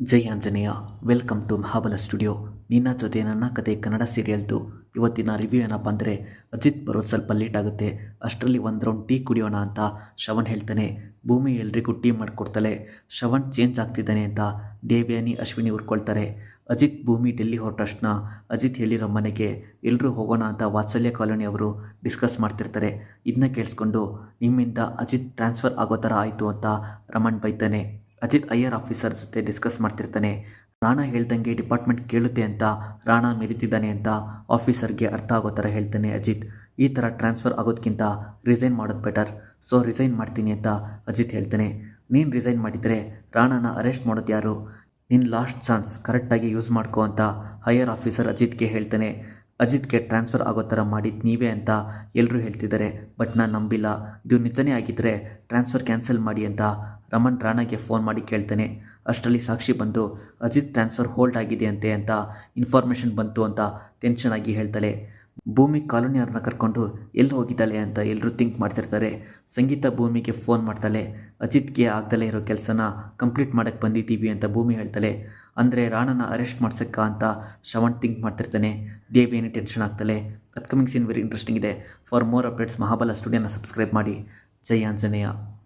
Jai Anjaneya, welcome to Mahabala studio. ನಿನ್ನ ಜೊತೆ ನನ್ನ ಕತೆ ಕನ್ನಡ ಸೀರಿಯಲ್ದು. ಇವತ್ತಿನ ರಿವ್ಯೂ ಏನಪ್ಪ ಅಂದರೆ, ಅಜಿತ್ ಬರೋದು ಸ್ವಲ್ಪ ಲೇಟ್ ಆಗುತ್ತೆ. ಅಷ್ಟರಲ್ಲಿ ಒಂದು ರೌಂಡ್ ಟೀ ಕುಡಿಯೋಣ ಅಂತ ಶ್ರವಣ್ ಹೇಳ್ತಾನೆ. ಭೂಮಿ ಎಲ್ರಿಗೂ ಟೀ ಮಾಡಿಕೊಡ್ತಾಳೆ. ಶ್ರವಣ್ ಚೇಂಜ್ ಆಗ್ತಿದ್ದಾನೆ ಅಂತ ದೇವ್ಯಾನಿ, ಅಶ್ವಿನಿ ಹುರ್ಕೊಳ್ತಾರೆ ಅಜಿತ್ ಭೂಮಿ ಡೆಲ್ಲಿ ಹೊರಟಷ್ಟನ್ನ ಅಜಿತ್ ಹೇಳಿರೋ ಮನೆಗೆ ಎಲ್ಲರೂ ಹೋಗೋಣ ಅಂತ ವಾತ್ಸಲ್ಯ ಕಾಲೋನಿ ಅವರು ಡಿಸ್ಕಸ್ ಮಾಡ್ತಿರ್ತಾರೆ. ಇದನ್ನ ಕೇಳಿಸ್ಕೊಂಡು, ನಿಮ್ಮಿಂದ ಅಜಿತ್ ಟ್ರಾನ್ಸ್ಫರ್ ಆಗೋ ಥರ ಆಯಿತು ಅಂತ ರಮಣ್ ಬೈತಾನೆ. ಅಜಿತ್ ಐ ಆರ್ ಆಫೀಸರ್ ಜೊತೆ ಡಿಸ್ಕಸ್ ಮಾಡ್ತಿರ್ತಾನೆ. ರಾಣಾ ಹೇಳ್ದಂಗೆ ಡಿಪಾರ್ಟ್ಮೆಂಟ್ ಕೇಳುತ್ತೆ ಅಂತ, ರಾಣಾ ಮೆರಿತಿದ್ದಾನೆ ಅಂತ ಆಫೀಸರ್ಗೆ ಅರ್ಥ ಆಗೋ ಥರ ಹೇಳ್ತಾನೆ ಅಜಿತ್. ಈ ಥರ ಟ್ರಾನ್ಸ್ಫರ್ ಆಗೋದಕ್ಕಿಂತ ರಿಸೈನ್ ಮಾಡೋದು ಬೆಟರ್. ಸೊ, ರಿಸೈನ್ ಮಾಡ್ತೀನಿ ಅಂತ ಅಜಿತ್ ಹೇಳ್ತಾನೆ. ನೀನು ರಿಸೈನ್ ಮಾಡಿದರೆ ರಾಣಾನ ಅರೆಸ್ಟ್ ಮಾಡೋದು ಯಾರು? ನಿನ್ನ ಲಾಸ್ಟ್ ಚಾನ್ಸ್ ಕರೆಕ್ಟಾಗಿ ಯೂಸ್ ಮಾಡ್ಕೋ ಅಂತ ಹೈಯರ್ ಆಫೀಸರ್ ಅಜಿತ್ಗೆ ಹೇಳ್ತಾನೆ. ಅಜಿತ್ಗೆ ಟ್ರಾನ್ಸ್ಫರ್ ಆಗೋ ಥರ ಮಾಡಿದ್ದು ನೀವೇ ಅಂತ ಎಲ್ಲರೂ ಹೇಳ್ತಿದ್ದಾರೆ, ಬಟ್ ನಾನು ನಂಬಿಲ್ಲ. ಇದು ನಿಜನೇ ಆಗಿದ್ದರೆ ಟ್ರಾನ್ಸ್ಫರ್ ಕ್ಯಾನ್ಸಲ್ ಮಾಡಿ ಅಂತ ರಮಣ್ ರಾಣಾಗೆ ಫೋನ್ ಮಾಡಿ ಕೇಳ್ತಾನೆ. ಅಷ್ಟರಲ್ಲಿ ಸಾಕ್ಷಿ ಬಂದು, ಅಜಿತ್ ಟ್ರಾನ್ಸ್ಫರ್ ಹೋಲ್ಡ್ ಆಗಿದೆ ಅಂತೆ ಅಂತ ಇನ್ಫಾರ್ಮೇಷನ್ ಬಂತು ಅಂತ ಟೆನ್ಷನ್ ಆಗಿ ಹೇಳ್ತಾಳೆ ಭೂಮಿ ಕಾಲೋನಿಯವ್ರನ್ನ ಕರ್ಕೊಂಡು ಎಲ್ಲಿ ಹೋಗಿದ್ದಾಳೆ ಅಂತ ಎಲ್ಲರೂ ಥಿಂಕ್ ಮಾಡ್ತಿರ್ತಾರೆ. ಸಂಗೀತ ಭೂಮಿಗೆ ಫೋನ್ ಮಾಡ್ತಾಳೆ ಅಜಿತ್ಗೆ ಆಗ್ದಲೇ ಇರೋ ಕೆಲಸನ ಕಂಪ್ಲೀಟ್ ಮಾಡೋಕ್ಕೆ ಬಂದಿದ್ದೀವಿ ಅಂತ ಭೂಮಿ ಹೇಳ್ತಾಳೆ ಅಂದರೆ ರಾಣನ ಅರೆಸ್ಟ್ ಮಾಡ್ಸಕ್ಕ ಅಂತ ಶ್ರವಣ್ ಥಿಂಕ್ ಮಾಡ್ತಿರ್ತಾನೆ. ದೇವೇನೇ ಟೆನ್ಷನ್ ಆಗ್ತಾಳೆ ಅಪ್ಕಮಿಂಗ್ ಸೀನ್ ವೆರಿ ಇಂಟ್ರೆಸ್ಟಿಂಗ್ ಇದೆ. ಫಾರ್ ಮೋರ್ ಅಪ್ಡೇಟ್ಸ್ ಮಹಾಬಲ ಸ್ಟುಡಿಯೋನ ಸಬ್ಸ್ಕ್ರೈಬ್ ಮಾಡಿ. ಜೈ ಆಂಜನೇಯ.